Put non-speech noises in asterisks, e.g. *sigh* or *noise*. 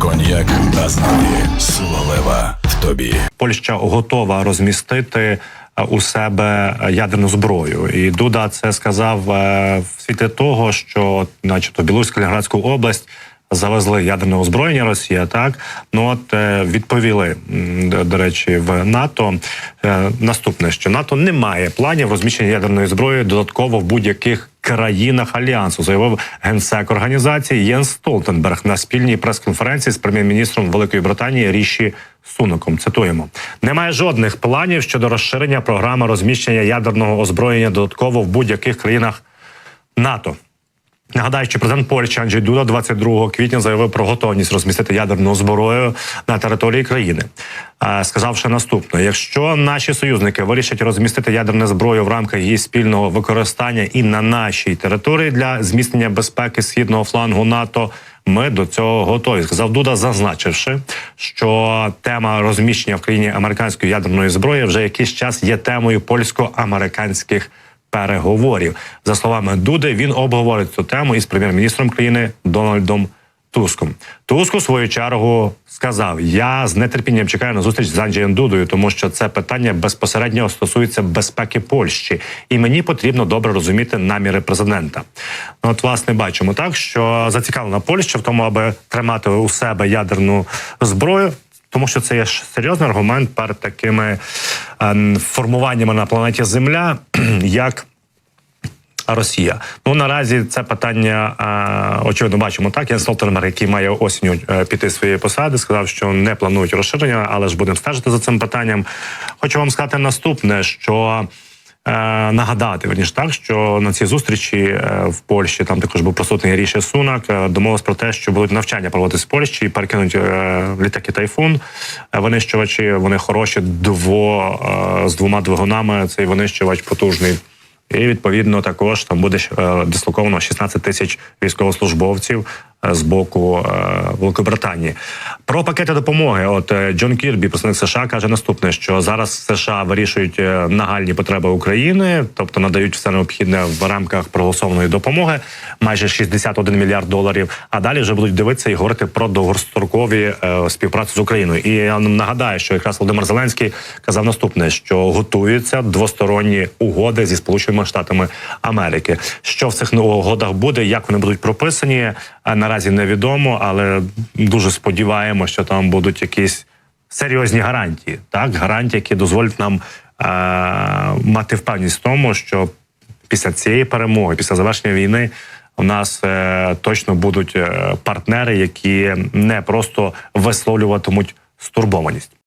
Коньяк Азнаві. Сила лева в тобі. Польща готова розмістити е, у себе ядерну зброю. І Дуда це сказав е, в світлі того, що, начебто, Білоруську Калінградську область. Завезли ядерне озброєння Росія, так ну от е, відповіли до, речі в НАТО. Е, наступне, що НАТО не має планів розміщення ядерної зброї додатково в будь-яких країнах альянсу, заявив генсек організації Єнс Столтенберг на спільній прес-конференції з прем'єр-міністром Великої Британії Ріші Суноком. Цитуємо: немає жодних планів щодо розширення програми розміщення ядерного озброєння додатково в будь-яких країнах НАТО. Нагадаю, що президент Польщі Анджей Дуда 22 квітня заявив про готовність розмістити ядерну зброю на території країни, Е, сказавши наступне: якщо наші союзники вирішать розмістити ядерну зброю в рамках її спільного використання і на нашій території для зміцнення безпеки східного флангу НАТО. Ми до цього готові. Сказав Дуда, зазначивши, що тема розміщення в країні американської ядерної зброї вже якийсь час є темою польсько-американських переговорів. За словами Дуди, він обговорить цю тему із прем'єр-міністром країни Дональдом Туском. Туск у свою чергу сказав: Я з нетерпінням чекаю на зустріч з Анджеєм Дудою, тому що це питання безпосередньо стосується безпеки Польщі, і мені потрібно добре розуміти наміри президента. Ну, От, власне, бачимо так, що зацікавлена Польща в тому, аби тримати у себе ядерну зброю. Тому що це є серйозний аргумент перед такими формуваннями на планеті Земля, *clears throat* як Росія. Ну наразі це питання очевидно бачимо так. Ян Столтенберг, який має осінню е, піти своєї посади, сказав, що не планують розширення, але ж будемо стежити за цим питанням. Хочу вам сказати наступне, що. Е, нагадати верніше так, що на цій зустрічі е, в Польщі там також був присутній Ріші Сунак. е, Домовились про те, що будуть навчання проводитись в Польщі і перекинуть літаки тайфун. Винищувачі вони хороші дво з двома двигунами. Цей винищувач потужний. І відповідно також там буде дислоковано 16 тисяч військовослужбовців з боку Великобританії. Про пакети допомоги. От е, Джон Кірбі, представник США, каже наступне: що зараз США вирішують е, нагальні потреби України, тобто надають все необхідне в рамках проголосованої допомоги, майже 61 мільярд доларів. А далі вже будуть дивитися і говорити про довгострокові е, співпрацю з Україною. І я нагадаю, що якраз Володимир Зеленський казав наступне: що готуються двосторонні угоди зі сполученими штатами Америки. Що в цих угодах буде, як вони будуть прописані, е, наразі невідомо, але дуже сподіваємося, що там будуть якісь серйозні гарантії, так гарантії, які дозволять нам е- мати впевненість в тому, що після цієї перемоги, після завершення війни. У нас е, точно будуть е, партнери, які не просто висловлюватимуть стурбованість.